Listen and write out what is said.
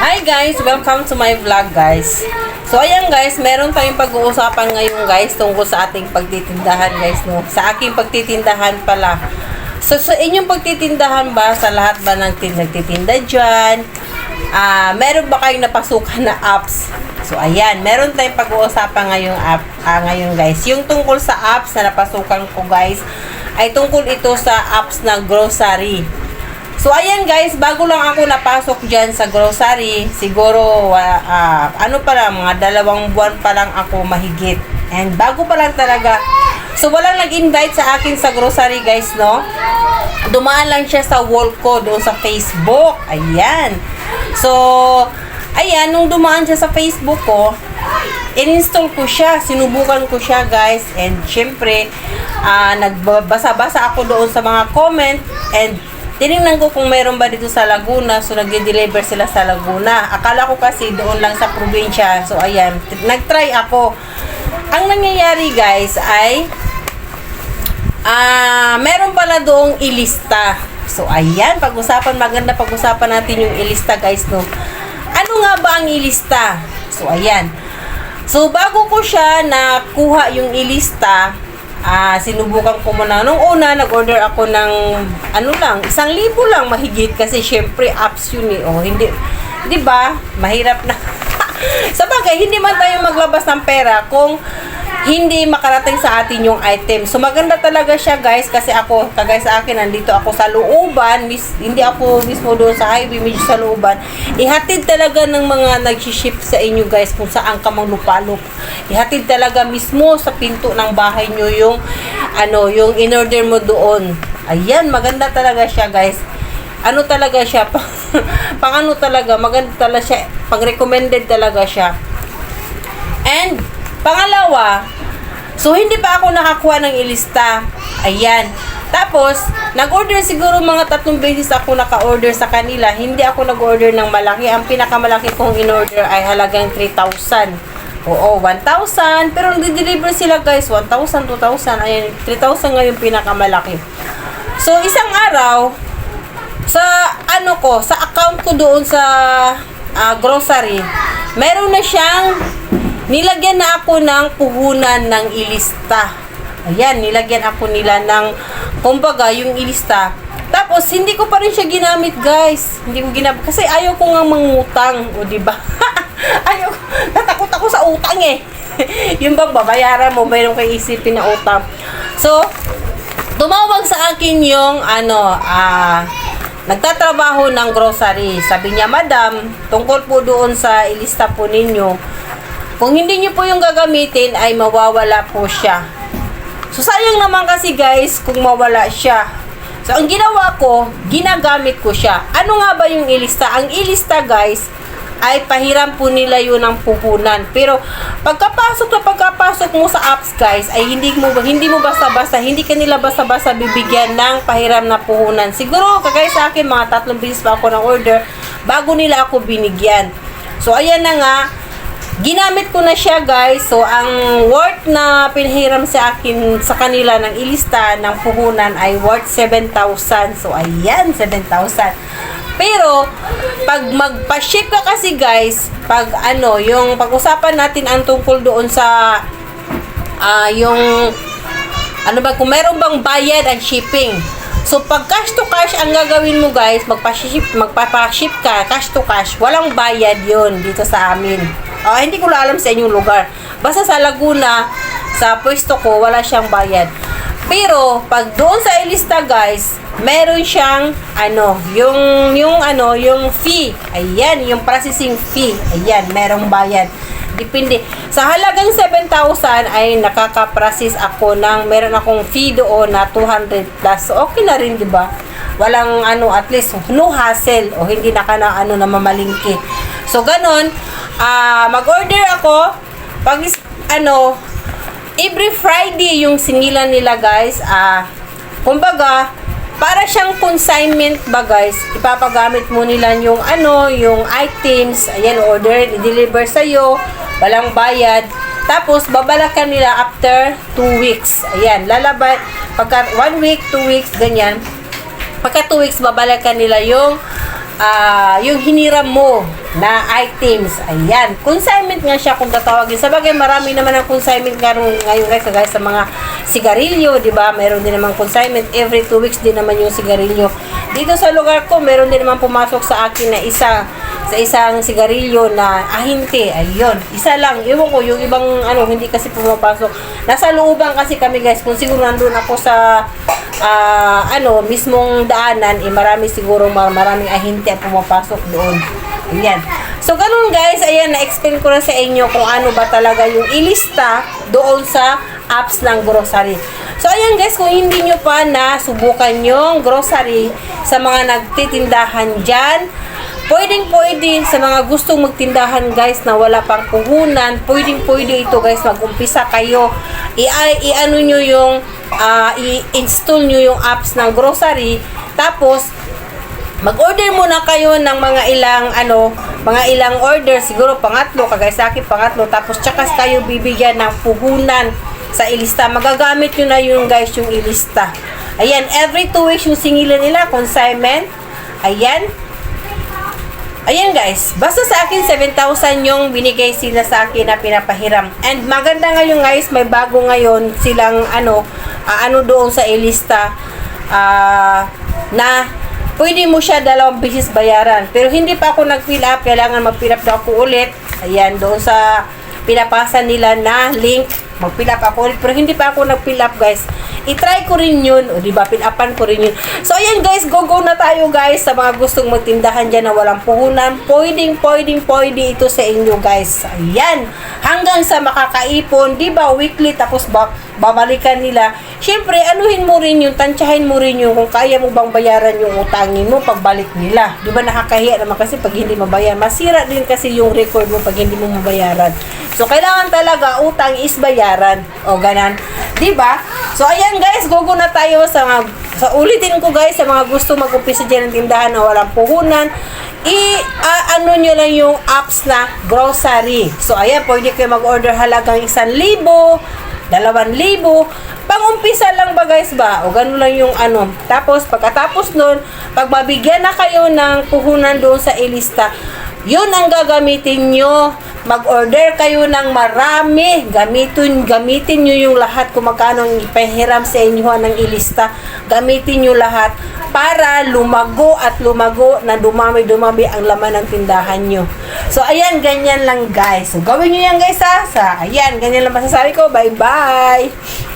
Hi guys! Welcome to my vlog guys. So ayan guys, meron tayong pag-uusapan ngayon guys tungkol sa ating pagtitindahan guys no. Sa aking pagtitindahan pala. So sa inyong pagtitindahan ba, sa lahat ba ng tin- nagtitinda dyan, ah meron ba kayong napasukan na apps? So ayan, meron tayong pag-uusapan ngayong app, ah, ngayon guys. Yung tungkol sa apps na napasukan ko guys, ay tungkol ito sa apps na grocery. So, ayan guys, bago lang ako napasok dyan sa grocery, siguro, ah, ah, ano pa lang, mga dalawang buwan pa lang ako mahigit. And bago pa lang talaga. So, walang nag-invite sa akin sa grocery guys, no? Dumaan lang siya sa wall ko doon sa Facebook. Ayan. So, ayan, nung dumaan siya sa Facebook ko, in-install ko siya, sinubukan ko siya guys and syempre ah nagbabasa-basa ako doon sa mga comment and tiningnan ko kung meron ba dito sa Laguna so nagde-deliver sila sa Laguna. Akala ko kasi doon lang sa probinsya so ayan, nag-try ako. Ang nangyayari guys ay ah meron pala doong ilista. So ayan, pag-usapan maganda pag-usapan natin yung ilista guys no? Ano nga ba ang ilista? So ayan. So, bago ko siya nakuha yung ilista, ah, sinubukan ko muna. Nung una, nag-order ako ng, ano lang, isang libo lang mahigit kasi syempre apps yun eh. Oh, hindi, di ba? Mahirap na. sa bagay, hindi man tayo maglabas ng pera kung hindi makarating sa atin yung item. So, maganda talaga siya, guys, kasi ako, kagaya sa akin, nandito ako sa looban, mis, hindi ako mismo doon sa highway, medyo sa looban. Ihatid talaga ng mga nag-ship sa inyo, guys, kung saan ka mang lupalop. Ihatid talaga mismo sa pinto ng bahay nyo yung, ano, yung in-order mo doon. Ayan, maganda talaga siya, guys ano talaga siya, pang, pang ano talaga, maganda talaga siya, pang recommended talaga siya. And, pangalawa, so hindi pa ako nakakuha ng ilista. Ayan. Tapos, nag-order siguro mga tatlong beses ako naka-order sa kanila. Hindi ako nag-order ng malaki. Ang pinakamalaki kong in-order ay halagang 3,000. Oo, 1,000. Pero nag-deliver sila guys, 1,000, 2,000. Ayan, 3,000 nga yung pinakamalaki. So, isang araw, sa ano ko, sa account ko doon sa ah, grocery, meron na siyang nilagyan na ako ng puhunan ng ilista. Ayan, nilagyan ako nila ng kumbaga yung ilista. Tapos hindi ko pa rin siya ginamit, guys. Hindi ko ginamit kasi ayaw ko nga mangutang, o di ba? ayaw, natakot ako sa utang eh. yung bang babayaran mo, mayroon kay isipin na utang. So, tumawag sa akin yung ano, ah, nagtatrabaho ng grocery. Sabi niya, Madam, tungkol po doon sa ilista po ninyo, kung hindi niyo po yung gagamitin, ay mawawala po siya. So, sayang naman kasi guys, kung mawala siya. So, ang ginawa ko, ginagamit ko siya. Ano nga ba yung ilista? Ang ilista guys, ay pahiram po nila yun ng puhunan. Pero pagkapasok na pagkapasok mo sa apps guys, ay hindi mo hindi mo basta-basta, hindi kanila basta-basta bibigyan ng pahiram na puhunan. Siguro kagaya sa akin mga tatlong beses pa ako ng order bago nila ako binigyan. So ayan na nga, ginamit ko na siya guys. So ang worth na pinahiram sa akin sa kanila ng ilista ng puhunan ay worth 7,000. So ayan, 7,000. Pero, pag magpa-ship ka kasi guys, pag ano, yung pag-usapan natin ang tungkol doon sa ah yung ano ba, kung meron bang bayad ang shipping. So, pag cash to cash ang gagawin mo guys, magpa-ship, magpapa-ship ka, cash to cash, walang bayad yon dito sa amin. Ah, hindi ko alam sa inyong lugar. Basta sa Laguna, sa pwesto ko, wala siyang bayad. Pero, pag doon sa ilista guys, meron siyang, ano, yung, yung, ano, yung fee. Ayan, yung processing fee. Ayan, merong bayad. Depende. Sa halagang 7,000 ay nakaka-process ako ng, meron akong fee doon na 200 plus. So, okay na rin, di ba? Walang, ano, at least, no hassle. O hindi na ka na, ano, na mamalingki. So, ganun. ah mag-order ako. Pag, ano, every Friday yung sinila nila guys, ah, kumbaga, para siyang consignment ba guys, ipapagamit mo nila yung ano, yung items, ayan, order, i-deliver sa'yo, walang bayad, tapos babalakan nila after 2 weeks, ayan, lalabay, pagka 1 week, 2 weeks, ganyan, pagka 2 weeks, babalakan nila yung ah, yung hiniram mo na items. Ayan. Consignment nga siya kung tatawagin. Sa bagay, marami naman ang consignment nga ngayon guys, guys sa mga sigarilyo, di ba? Meron din naman consignment. Every two weeks din naman yung sigarilyo. Dito sa lugar ko, meron din naman pumasok sa akin na isa sa isang sigarilyo na ahinte. Ayun. Isa lang. Ewan ko, yung ibang ano, hindi kasi pumapasok. Nasa looban kasi kami guys. Kung siguro nandun ako sa ah, ano, mismong daanan, eh marami siguro mar- maraming ahinte pumapasok doon. Ayan. So, ganun guys, ayan, na-explain ko na sa inyo kung ano ba talaga yung ilista doon sa apps ng grocery. So, ayan guys, kung hindi nyo pa na subukan yung grocery sa mga nagtitindahan dyan, pwedeng pwede sa mga gustong magtindahan guys na wala pang puhunan, pwedeng pwede ito guys, mag-umpisa kayo, i-ano nyo yung, ah, i-install nyo yung apps ng grocery, tapos, mag-order muna kayo ng mga ilang ano, mga ilang order, siguro pangatlo, kagaya sa akin pangatlo, tapos tsaka kayo bibigyan ng puhunan sa ilista. Magagamit nyo na yung guys yung ilista. Ayan, every two weeks yung singilan nila, consignment. Ayan. Ayan guys, basta sa akin 7,000 yung binigay sila sa akin na pinapahiram. And maganda ngayon guys, may bago ngayon silang ano, ah, ano doon sa ilista ah, na pwede mo siya dalawang beses bayaran. Pero hindi pa ako nag-fill up, kailangan mag-fill up ako ulit. Ayan, doon sa pinapasa nila na link, mag-fill up ako. Pero hindi pa ako nag-fill up guys. I-try ko rin yun. O diba, fill upan ko rin yun. So ayan guys, go-go na tayo guys sa mga gustong magtindahan dyan na walang puhunan. Pwedeng, pwedeng, pwede ito sa inyo guys. Ayan. Hanggang sa makakaipon, di ba, weekly, tapos ba, babalikan nila. Siyempre, anuhin mo rin yun, tansyahin mo rin yun kung kaya mo bang bayaran yung utangin mo pagbalik nila. Di ba nakakahiya naman kasi pag hindi mabayaran. Masira din kasi yung record mo pag hindi mo mabayaran. So, kailangan talaga utang is bayaran. O, ganan. Di ba? So, ayan guys, gogo na tayo sa mga, sa ulitin ko guys, sa mga gusto mag-umpisa dyan ng tindahan na walang puhunan, i ah, ano nyo lang yung apps na grocery. So, ayan, pwede kayo mag-order halagang isang libo, dalawan libo. Pang-umpisa lang ba guys ba? O ganun lang yung ano. Tapos, pagkatapos nun, pag mabigyan na kayo ng puhunan doon sa ilista, yun ang gagamitin nyo. Mag-order kayo ng marami. Gamitin, gamitin nyo yung lahat kung magkano ipahiram sa inyo ng ilista. Gamitin nyo lahat para lumago at lumago na dumami-dumami ang laman ng tindahan nyo. So, ayan, ganyan lang guys. So, gawin nyo yan guys ha. Sa, ayan, ganyan lang masasabi ko. Bye-bye!